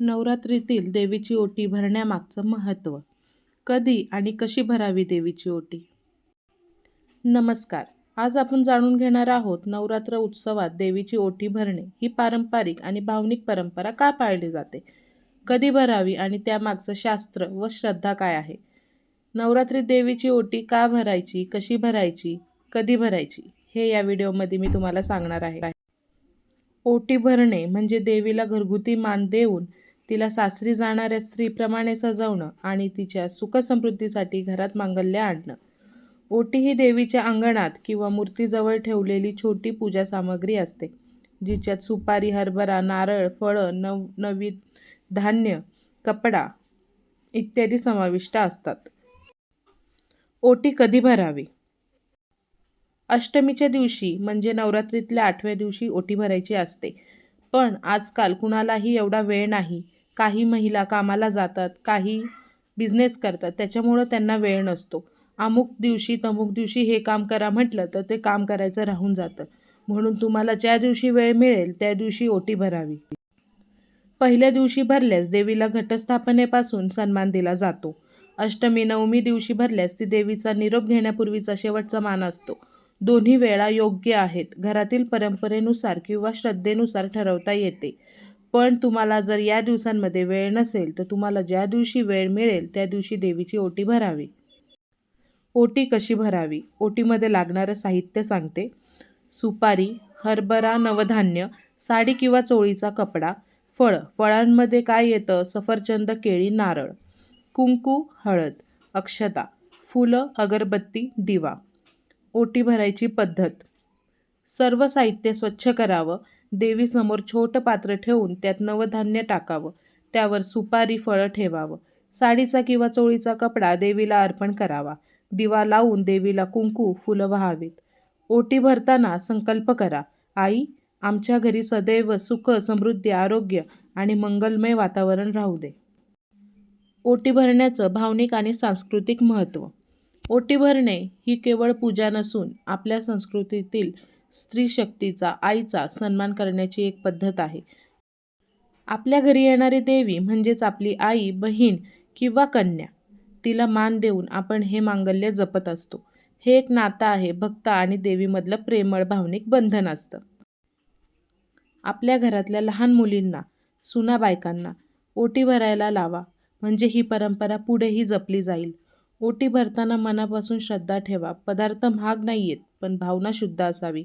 नवरात्रीतील देवीची ओटी भरण्यामागचं महत्त्व. कधी आणि कशी भरावी देवीची ओटी? नमस्कार. आज आपण जाणून घेणार आहोत नवरात्र उत्सवात देवीची ओटी भरणे ही पारंपरिक आणि भावनिक परंपरा का पाळली जाते? कधी भरावी आणि त्यामागचं शास्त्र व श्रद्धा काय आहे? नवरात्रीत देवीची ओटी का भरायची कशी भरायची कधी भरायची हे या व्हिडिओमध्ये मी तुम्हाला सांगणार आहे. ओटी भरणे म्हणजे देवीला घरगुती मान देऊन तिला सासरी जाणाऱ्या स्त्रीप्रमाणे सजवणं आणि तिच्या सुखसमृद्धीसाठी घरात मांगल्य आणणं. ओटी ही देवीच्या अंगणात किंवा मूर्तीजवळ ठेवलेली छोटी पूजा सामग्री असते जिच्यात सुपारी हरभरा नारळ फळं नव नवीन धान्य कपडा इत्यादी समाविष्ट असतात. ओटी कधी भरावी? अष्टमीच्या दिवशी म्हणजे नवरात्रीतल्या आठव्या दिवशी ओटी भरायची असते. पण आजकाल कुणालाही एवढा वेळ नाही. काही महिला कामाला जातात काही बिझनेस करतात त्याच्यामुळं त्यांना वेळ नसतो. अमुक दिवशी तमुक दिवशी हे काम करा म्हटलं तर ते काम करायचं राहून जातं. म्हणून तुम्हाला ज्या दिवशी वेळ मिळेल त्या दिवशी ओटी भरावी. पहिल्या दिवशी भरल्यास देवीला घटस्थापनेपासून सन्मान दिला जातो. अष्टमी नवमी दिवशी भरल्यास ती देवीचा निरोप घेण्यापूर्वीचा शेवटचा मान असतो. दोन्ही वेळा योग्य आहेत. घरातील परंपरेनुसार किंवा श्रद्धेनुसार ठरवता येते. पण तुम्हाला जर या दिवसांमध्ये वेळ नसेल तर तुम्हाला ज्या दिवशी वेळ मिळेल त्या दिवशी देवीची ओटी भरावी. ओटी कशी भरावी? ओटीमध्ये लागणारं साहित्य सांगते. सुपारी हरभरा नवधान्य साडी किंवा चोळीचा कपडा फळं. फळांमध्ये काय येतं? सफरचंद केळी नारळ. कुंकू हळद. अक्षता. फुलं अगरबत्ती दिवा. ओटी भरायची पद्धत. सर्व साहित्य स्वच्छ करावं. देवीसमोर छोटं पात्र ठेवून त्यात नवधान्य टाकावं. त्यावर सुपारी फळं ठेवावं. साडीचा किंवा चोळीचा कपडा देवीला अर्पण करावा. दिवा लावून देवीला कुंकू फुलं व्हावीत. ओटी भरताना संकल्प करा. आई आमच्या घरी सदैव सुख समृद्धी आरोग्य आणि मंगलमय वातावरण राहू दे. ओटी भरण्याचं भावनिक आणि सांस्कृतिक महत्त्व. ओटी भरणे ही केवळ पूजा नसून आपल्या संस्कृतीतील स्त्री शक्तीचा आईचा सन्मान करण्याची एक पद्धत आहे. आपल्या घरी येणारी देवी म्हणजेच आपली आई बहीण किंवा कन्या तिला मान देऊन आपण हे मांगल्य जपत असतो. हे एक नातं आहे भक्त आणि देवीमधलं प्रेमळ भावनिक बंधन असतं. आपल्या घरातल्या लहान मुलींना सुना बायकांना ओटी भरायला लावा म्हणजे ही परंपरा पुढेही जपली जाईल. ओटी भरताना मनापासून श्रद्धा ठेवा पदार्थ महाग नाही आहेत पण भावना शुद्ध असावी.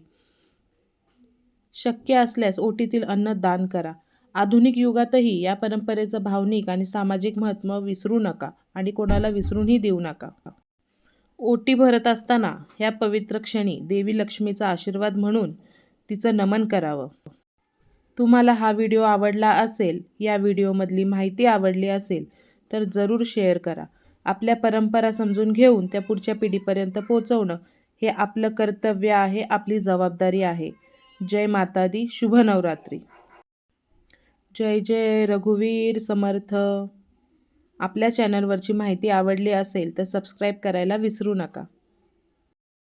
शक्य असल्यास ओटीतील अन्न दान करा. आधुनिक युगातही या परंपरेचं भावनिक आणि सामाजिक महत्त्व विसरू नका आणि कोणाला विसरूनही देऊ नका. ओटी भरत असताना या पवित्र क्षणी देवी लक्ष्मीचा आशीर्वाद म्हणून तिचं नमन करावं. तुम्हाला हा व्हिडिओ आवडला असेल या व्हिडिओमधली माहिती आवडली असेल तर जरूर शेअर करा. आपल्या परंपरा समजून घेऊन त्या पुढच्या पिढीपर्यंत पोहोचवणं हे आपलं कर्तव्य आहे आपली जबाबदारी आहे. जय माता दी शुभ नवरात्री. जय जय रघुवीर समर्थ. आपल्या चॅनलवरची माहिती आवडली असेल तर सबस्क्राईब करायला विसरू नका.